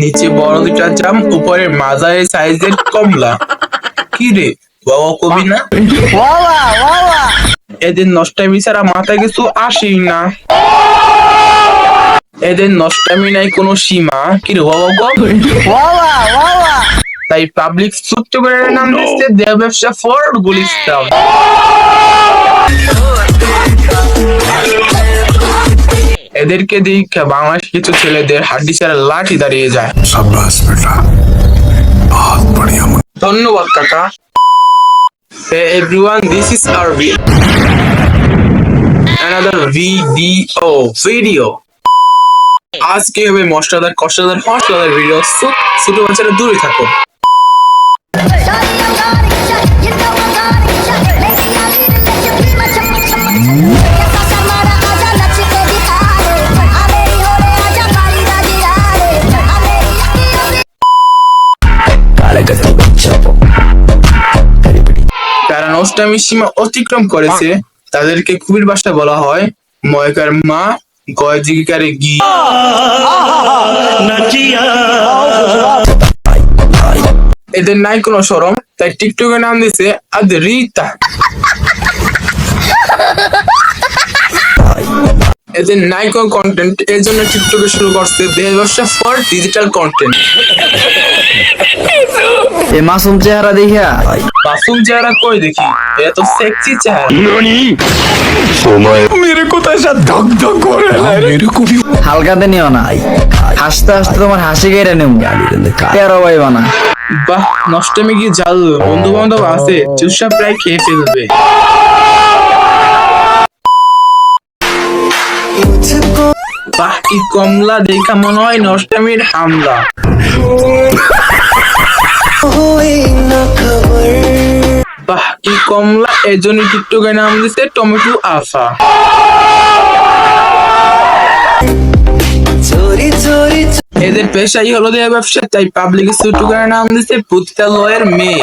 নিচে বড় দুটা জাম উপরে মাঝারি সাইজের কমলা। কি রে? বাবা, কবি না? এদের নষ্টামি ছাড়া মাথায় কিছু আসেই না। এদের নষ্টামি নাই কোনো সীমা। কি রে, বাবা তাই পাবলিক ছোট্ট করে নাম দিচ্ছে দেহ ব্যবসা ফর গুলিস্তান। এদেরকে দেখে বাংলাদেশ কিছু ছেলেদের হাড্ডি ছাড়া লাঠি দাঁড়িয়ে যায়। ধন্যবাদ কাকা। Everyone this is our another video video আজকে হবে মশলাদার কষ্টদার মশলাদার ভিডিও ছোট বাচ্চারা দূরে থাকো। যারা নষ্টামির সীমা অতিক্রম করেছে। তাদেরকে কুবির ভাষায় বলা হয় ময়কার মা গয় জিগিকারে এদের নাই কোনো সরম, তাই টিকটকের নাম দিছে আদরিতা। এদের নাই কোনো কন্টেন্ট এর জন্য টিকটকে শুরু করছে দেহ ব্যবসা ফর ডিজিটাল কন্টেন্ট এ মাসুম চেহারা দেখিয়া? মাসুম চেহারা কই দেখি? এ তো সেক্সি চেহারা। মেরে কোথায় সা ধক ধক করে? হালকাতে নিও না। হাসতে হাসতে তোমার হাসি গেড়ে নেব। তেরো ভাই বানা বাহ নষ্টমী কি জাল বন্ধু বান্ধব আছে চুষা প্রায় খেয়ে ফেলবে। বাহ কি কমলা দেখা মনে হয় নষ্টমীর হামলা। বাহ, কি কমলা। এজন্য টিকটকে নাম দিছে টমেটো আফা। এদের পেশাই হলো দেয়া ব্যবসা, তাই পাবলিক করে নাম দিছে পুতিতালয়ের মেয়ে।